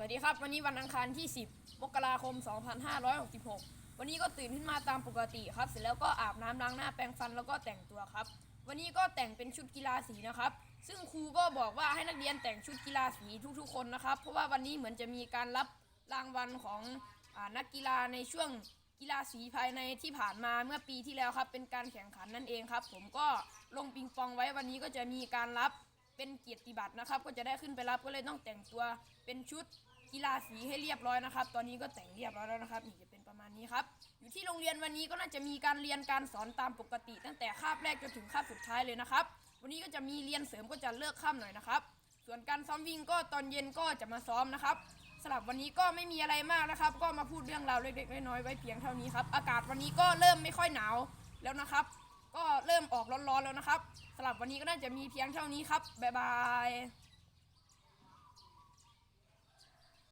วัสดีครับ วันนี้วันอังคารที่ 10 มกราคม 2566 วันนี้ก็ตื่นขึ้นมาตามปกติครับ เสร็จแล้วก็อาบน้ำล้างหน้าแปรงฟันแล้วก็แต่งตัวครับ วันนี้ก็แต่งเป็นชุดกีฬาสีนะครับ ซึ่งครูก็บอกว่าให้นักเรียนแต่งชุดกีฬาสีทุกๆ คนนะครับ เพราะว่าวันนี้เหมือนจะมีการรับรางวัลของอนักกีฬาในช่วงกีฬาสีภายในที่ผ่านมาเมื่อปีที่แล้วครับ เป็นการแข่งขันนั่นเองครับ ผมก็ลงปิงปองไว้วันนี้ก็จะมีการรับ เป็นเกียรติบัตรนะครับ ก็จะได้ขึ้นไปรับก็เลยต้องแต่งตัวเป็นชุดกีฬาสีให้เรียบร้อยนะครับ ตอนนี้ก็แต่งเรียบร้อยแล้วนะครับ นี่จะเป็นประมาณนี้ครับ อยู่ที่โรงเรียนวันนี้ก็น่าจะมีการเรียนการสอนตามปกติ ตั้งแต่คาบแรกจนถึงคาบสุดท้ายเลยนะครับ วันนี้ก็จะมีเรียนเสริมก็จะเลิกค่ำหน่อยนะครับ ส่วนการซ้อมวิ่งก็ตอนเย็นก็จะมาซ้อมนะครับสำหรับวันนี้ก็ไม่มีอะไรมากนะครับ ก็มาพูดเรื่องราวเล็กๆน้อยๆไว้เพียงเท่านี้ครับ อากาศวันนี้ก็เริ่มไม่ค่อยหนาวแล้วนะครับ ก็เริ่มออกร้อนๆแล้วนะครับสำหรับวันนี้ก็น่าจะมีเพียงเท่านี้ครับบ๊ายบาย